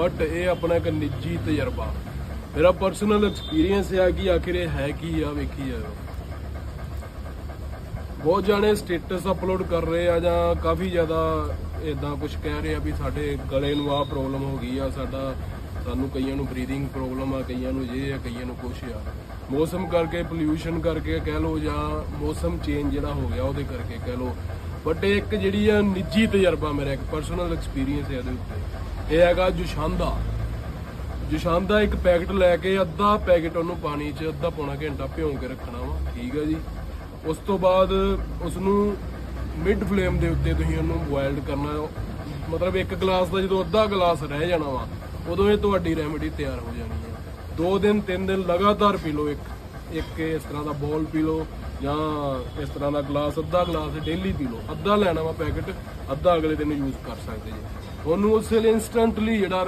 But ਇਹ ਆਪਣਾ ਇੱਕ ਨਿੱਜੀ ਤਜਰਬਾ। ਮੇਰਾ ਪਰਸਨਲ ਐਕਸਪੀਰੀਅੰਸ ਹੈ ਕਿ ਆਖਿਰ ਇਹ ਹੈ ਕੀ ਆ, ਵੇਖੀ ਜਾਓ ਬਹੁਤ ਜਾਣੇ ਸਟੇਟਸ ਅਪਲੋਡ ਕਰ ਰਹੇ ਆ ਜਾਂ ਕਾਫੀ ਜ਼ਿਆਦਾ ਇਦਾਂ ਕੁਝ ਕਹਿ ਰਹੇ ਆ ਵੀ ਸਾਡੇ ਗਲੇ ਨੂੰ ਆਹ ਪ੍ਰੋਬਲਮ ਹੋ ਗਈ ਆ, ਸਾਡਾ, ਸਾਨੂੰ ਕਈਆਂ ਨੂੰ ਬਰੀਥਿੰਗ ਪ੍ਰੋਬਲਮ ਆ, ਕਈਆਂ ਨੂੰ ਇਹ ਆ, ਕਈਆਂ ਨੂੰ ਕੁਛ ਆ। ਮੌਸਮ ਕਰਕੇ ਪੋਲਿਊਸ਼ਨ ਕਰਕੇ ਕਹਿ ਲਓ ਜਾਂ ਮੌਸਮ ਚੇਂਜ ਜਿਹੜਾ ਹੋ ਗਿਆ ਉਹਦੇ ਕਰਕੇ ਕਹਿ ਲਓ। ਬਟ ਇਹ ਇੱਕ ਜਿਹੜੀ ਆ ਨਿੱਜੀ ਤਜਰਬਾ ਮੇਰਾ, ਇੱਕ ਪਰਸਨਲ ਐਕਸਪੀਰੀਅੰਸ ਹੈ ਇਹਦੇ ਉੱਤੇ। ਇਹ ਹੈਗਾ ਜੁਸ਼ਾਂਦਾ। ਜੁਸ਼ਾਂਦਾ ਇੱਕ ਪੈਕਟ ਲੈ ਕੇ ਅੱਧਾ ਪੈਕਟ ਉਹਨੂੰ ਪਾਣੀ 'ਚ, ਅੱਧਾ ਪੌਣਾ ਘੰਟਾ ਭਿਉਂ ਕੇ ਰੱਖਣਾ ਵਾ, ਠੀਕ ਆ ਜੀ। ਉਸ ਤੋਂ ਬਾਅਦ ਉਸ ਨੂੰ ਮਿਡ ਫਲੇਮ ਦੇ ਉੱਤੇ ਤੁਸੀਂ ਉਹਨੂੰ ਬੋਇਲਡ ਕਰਨਾ। ਮਤਲਬ ਇੱਕ ਗਲਾਸ ਦਾ ਜਦੋਂ ਅੱਧਾ ਗਲਾਸ ਰਹਿ ਜਾਣਾ ਵਾ, ਉਦੋਂ ਇਹ ਤੁਹਾਡੀ ਰੈਮੇਡੀ ਤਿਆਰ ਹੋ ਜਾਣੀ ਹੈ ਦੋ ਦਿਨ, ਤਿੰਨ ਦਿਨ ਲਗਾਤਾਰ ਪੀ ਲਓ ਇੱਕ। ਇੱਕ ਇਸ ਤਰ੍ਹਾਂ ਦਾ ਬੋਲ ਪੀ ਲਓ ਜਾਂ ਇਸ ਤਰ੍ਹਾਂ ਦਾ ਗਲਾਸ, ਅੱਧਾ ਗਲਾਸ ਡੇਲੀ ਪੀ ਲਓ। ਅੱਧਾ ਲੈਣਾ ਵਾ ਪੈਕਟ, ਅੱਧਾ ਅਗਲੇ ਦਿਨ ਯੂਜ਼ ਕਰ ਸਕਦੇ ਜੀ। ਉਹਨੂੰ ਉਸੇ ਵੇਲੇ ਇਨਸਟੈਂਟਲੀ ਜਿਹੜਾ